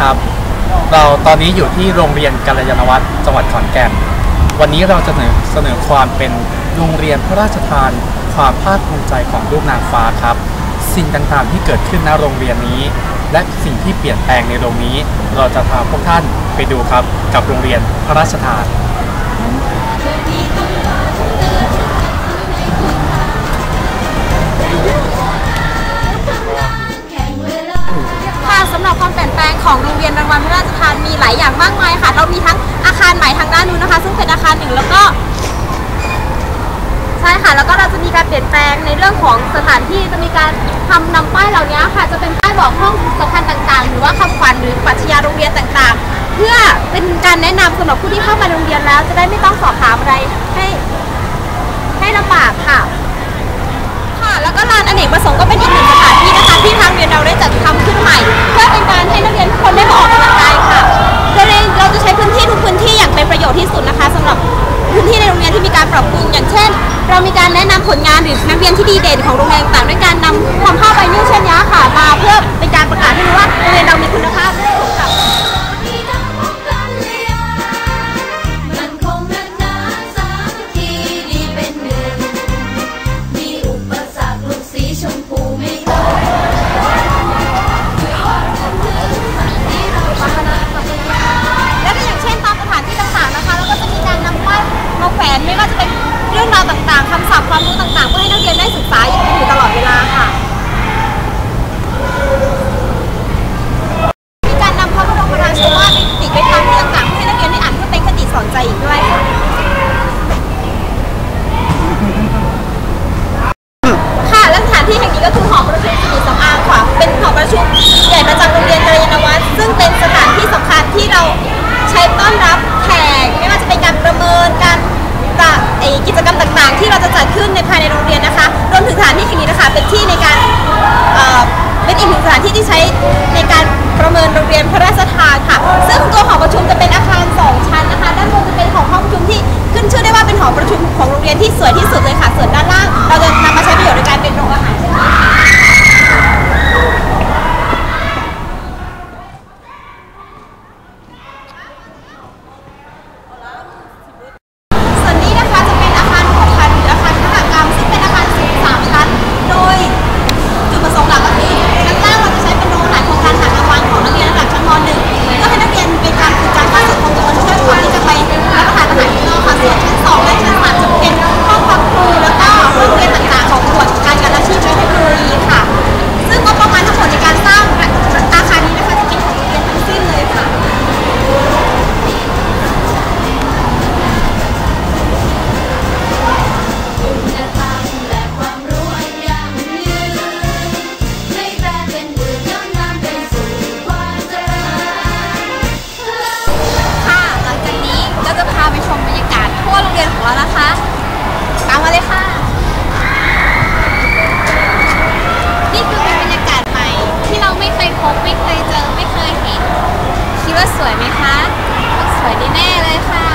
ครับ เราตอนนี้อยู่ที่โรงเรียนกัลยาณวัฒน์จังหวัดขอนแก่น วันนี้เราจะเสนอเสนอความเป็นโรงเรียนพระราชทาน ความภาคภูมิใจของลูกนางฟ้าครับ สิ่งต่างๆที่เกิดขึ้นณโรงเรียนนี้ และสิ่งที่เปลี่ยนแปลงในโรงนี้ เราจะพาพวกท่านไปดูครับกับโรงเรียนพระราชทาน วัลพระราชทานมีหลายอย่างมากมายค่ะ เรามีทั้งอาคารใหม่ทางด้านนู้นนะคะ ซึ่งเป็นอาคารหนึ่งแล้วก็ใช่ค่ะ แล้วก็เราจะมีการเปลี่ยนแปลงในเรื่องของสถานที่จะมีการทำนำป้ายเหล่านี้ค่ะ จะเป็นป้ายบอกห้องสำคัญต่างๆ หรือว่าคำขวัญหรือปรัชญาโรงเรียนต่างๆ เพื่อเป็นการแนะนำสำหรับผู้ที่เข้ามาโรงเรียนแล้ว จะได้ไม่ต้องสอบถามอะไรให้ให้ลำบากค่ะ ค่ะ แล้วก็ลานอเนกประสงค์ก็เป็นอีกหนึ่งสถานที่นะคะที่ทางเรียนเราได้จัดทำขึ้นใหม่ ที่มีการปรับปรุงอย่างเช่น เรามีการแนะนำผลงานหรือนักเรียนที่ดีเด่นของโรงเรียน คำศัพท์ความรู้ต่างๆ เพื่อให้นักเรียนได้ศึกษาอยู่ตลอดเวลาค่ะมีการนำพระบรมราชวาทไปติดไปทำที่ต่างๆเพื่อให้นักเรียนได้อ่านเพื่อเป็นคติสอนใจอีกด้วยค่ะค่ะและสถานที่แห่งนี้ก็คือหอประชุมสมุทรสำอางค่ะเป็นหอประชุมใหญ่ประจำโรงเรียนกัลยาณวัฒน์ซึ่งเป็นสถานที่สำคัญที่เราใช้ต้อนรับแขกไม่ว่าจะเป็นการประเมินการกิจกรรมต่างๆที่ ขึ้นในภายในโรงเรียนนะคะรวมถึงสถานที่แห่งนี้นะคะ เป็นที่ในการเเป็นอีกหนึ่งสถานที่ที่ใช้ในการประเมินโรงเรียนพระราชทานค่ะ ซึ่งตัวหอประชุมจะ ทั่วนะคะ ตามมาเลยค่ะ นี่คือเป็นบรรยากาศใหม่ ที่เราไม่เคยพบไม่เคยเจอไม่เคยเห็น คิดว่าสวยไหมคะ สวยแน่เลยค่ะ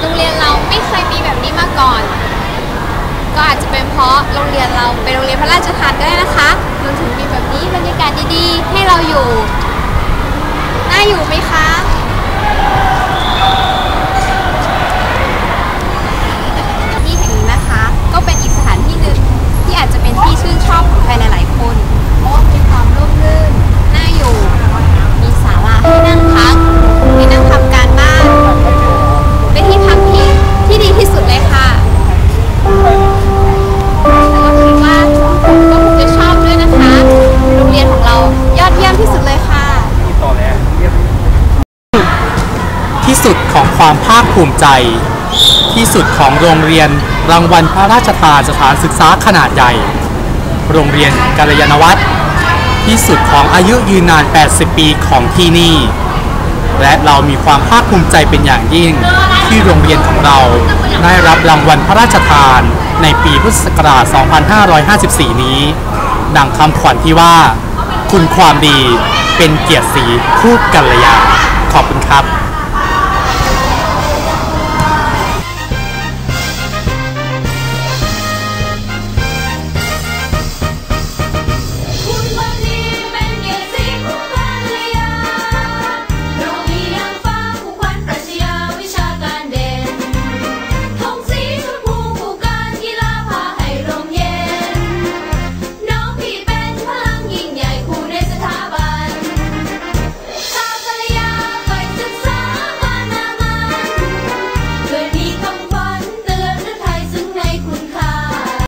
โรงเรียนเราไม่เคยมีแบบนี้มาก่อน ก็อาจจะเป็นเพราะโรงเรียนเราเป็นโรงเรียนพระราชทานก็ได้นะคะมันถึงมีแบบนี้บรรยากาศดีๆ ให้เราอยู่ น่าอยู่ไหมคะ ที่แห่งนี้นะคะ ก็เป็นอีกสถานที่หนึ่งที่อาจจะเป็นที่ชื่นช อบของใครหลายๆคนพราะว่ามีความร่มรื่นน่าอยู่ มีศาลาให้นั่งพักให้นั่งทำการบ้าน เป็นที่พักที่ที่ดีที่สุดเลยค่ะแล้วก็คิดว่าทุกคนก็คงจะชอบด้วยนะคะ โรงเรียนของเรายอดเยี่ยมที่สุดเลยค่ะ ที่สุดของความภาคภูมิใจ ที่สุดของโรงเรียนรางวัลพระราชทานสถานศึกษาขนาดใหญ่ โรงเรียนกัลยาณวัฒน์ที่สุดของอายุยืนนาน 80 ปีของที่นี่ และเรามีความภาคภูมิใจเป็นอย่างยิ่ง ที่โรงเรียนของเราได้รับรางวัลพระราชทานในปีพุทธศักราช 2554 นี้ ดังคำขวัญที่ว่า คุณความดีเป็นเกียรติศรีคู่กัลยา ขอบคุณครับ